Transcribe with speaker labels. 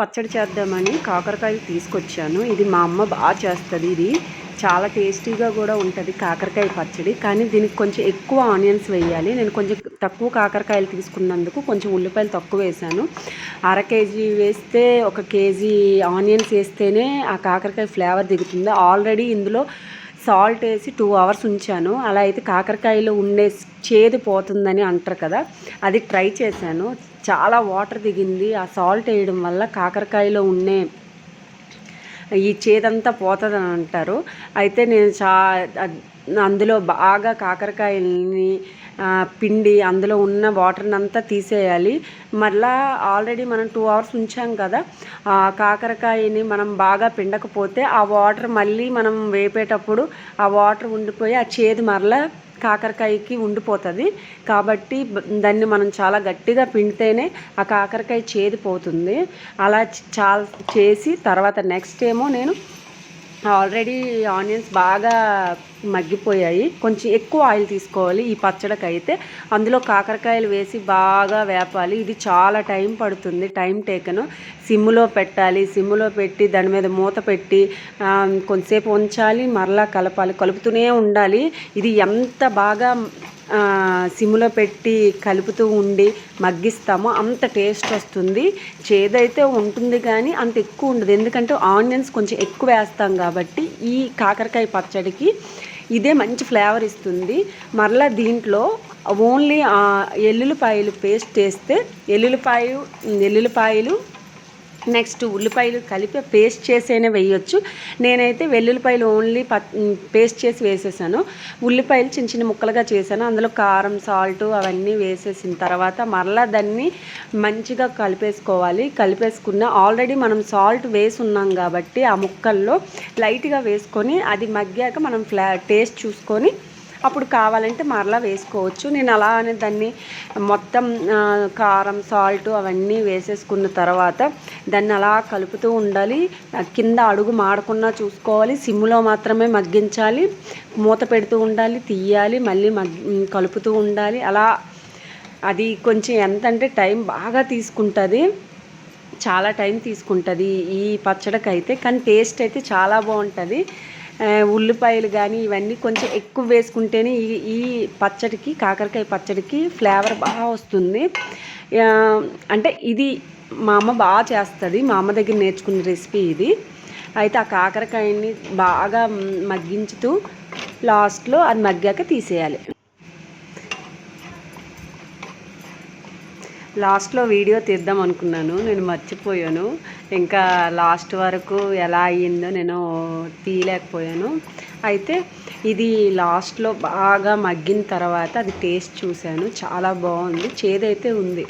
Speaker 1: పచ్చడి చేద్దామని కాకరకాయలు తీసుకొచ్చాను. ఇది మా అమ్మ బాగా చేస్తుంది ఇది. చాలా టేస్టీగా కూడా ఉంటుంది కాకరకాయ పచ్చడి. కానీ దీనికి కొంచెం ఎక్కువ ఆనియన్స్ వేయాలి. నేను కొంచెం తక్కువ కాకరకాయలు తీసుకున్నందుకు కొంచెం ఉల్లిపాయలు తక్కువ వేసాను అర కేజీ వేస్తే ఒక కేజీ ఆనియన్స్ వేస్తేనే ఆ కాకరకాయ ఫ్లేవర్ దిగుతుంది. ఆల్రెడీ ఇందులో సాల్ట్ వేసి టూ అవర్స్ ఉంచాను. అలా అయితే కాకరకాయలో ఉండే చేదు పోతుందని అంటారు కదా అది ట్రై చేశాను. చాలా వాటర్ దిగింది. ఆ సాల్ట్ వేయడం వల్ల కాకరకాయలో ఉండే ఈ చేదంతా పోతుందని అంటారు. అయితే నేను చా అందులో బాగా కాకరకాయల్ని పిండి అందులో ఉన్న వాటర్ని అంతా తీసేయాలి. మళ్ళా ఆల్రెడీ మనం టూ అవర్స్ ఉంచాం కదా ఆ కాకరకాయని మనం బాగా పిండకపోతే ఆ వాటర్ మళ్ళీ మనం వేపేటప్పుడు ఆ వాటర్ ఉండిపోయి ఆ చేదు మరలా కాకరకాయకి ఉండిపోతుంది. కాబట్టి దాన్ని మనం చాలా గట్టిగా పిండితేనే ఆ కాకరకాయ చేదు పోతుంది. అలా చాలా చేసి తర్వాత నెక్స్ట్ ఏమో నేను ఆల్రెడీ ఆనియన్స్ బాగా మగ్గిపోయాయి. కొంచెం ఎక్కువ ఆయిల్ తీసుకోవాలి ఈ పచ్చడికి అయితే అందులో కాకరకాయలు వేసి బాగా వేపాలి. ఇది చాలా టైం పడుతుంది టైం టేకను. సిమ్లో పెట్టాలి సిమ్లో పెట్టి దాని మీద మూత పెట్టి కొంతసేపు ఉంచాలి మరలా కలపాలి. కలుపుతూనే ఉండాలి. ఇది ఎంత బాగా సిమ్లో పెట్టి కలుపుతూ ఉండి మగ్గిస్తామో. అంత టేస్ట్ వస్తుంది. చేదైతే ఉంటుంది కానీ అంత ఎక్కువ ఉండదు. ఎందుకంటే ఆనియన్స్ కొంచెం ఎక్కువ వేస్తాం కాబట్టి ఈ కాకరకాయ పచ్చడికి ఇదే మంచి ఫ్లేవర్ ఇస్తుంది. మరలా దీంట్లో ఓన్లీ ఎల్లుల్లిపాయలు పేస్ట్ వేస్తే ఎల్లుల్లిపాయ ఎల్లుల్లిపాయలు నెక్స్ట్ ఉల్లిపాయలు కలిపి పేస్ట్ చేసేనే వేయొచ్చు. నేనైతే వెల్లుల్లిపాయలు ఓన్లీ ప పేస్ట్ చేసి వేసేసాను. ఉల్లిపాయలు చిన్న చిన్న ముక్కలుగా చేశాను. అందులో కారం సాల్ట్ అవన్నీ వేసేసిన తర్వాత మరలా దాన్ని మంచిగా కలిపేసుకోవాలి. కలిపేసుకున్న ఆల్రెడీ మనం సాల్ట్ వేసి ఉన్నాం కాబట్టి ఆ ముక్కల్లో లైట్గా వేసుకొని అది మగ్గాక మనం ఫ్లా టేస్ట్ చూసుకొని అప్పుడు కావాలంటే మరలా వేసుకోవచ్చు. నేను అలా అనే దాన్ని మొత్తం కారం సాల్ట్ అవన్నీ వేసేసుకున్న తర్వాత దాన్ని అలా కలుపుతూ ఉండాలి. కింద అడుగు మాడకుండా చూసుకోవాలి. సిమ్లో మాత్రమే మగ్గించాలి. మూత పెడుతూ ఉండాలి. తీయాలి. మళ్ళీ మగ్ కలుపుతూ ఉండాలి. అలా అది కొంచెం ఎంత అంటే టైం బాగా తీసుకుంటుంది. చాలా టైం తీసుకుంటుంది ఈ పచ్చడికి అయితే కానీ టేస్ట్ అయితే చాలా బాగుంటుంది. ఉల్లిపాయలు కానీ ఇవన్నీ కొంచెం ఎక్కువ వేసుకుంటేనే ఈ ఈ పచ్చడికి కాకరకాయ పచ్చడికి ఫ్లేవర్ బాగా వస్తుంది. అంటే ఇది మా అమ్మ బాగా చేస్తుంది. మా అమ్మ దగ్గర నేర్చుకున్న రెసిపీ ఇది. అయితే ఆ కాకరకాయని బాగా మగ్గించుతూ లాస్ట్లో అది మగ్గాక తీసేయాలి. లాస్ట్లో వీడియో తీద్దాం అనుకున్నాను నేను మర్చిపోయాను. ఇంకా లాస్ట్ వరకు ఎలా అయ్యిందో నేను తీయలేకపోయాను. అయితే ఇది లాస్ట్లో బాగా మగ్గిన తర్వాత అది టేస్ట్ చూశాను. చాలా బాగుంది. చేదైతే ఉంది.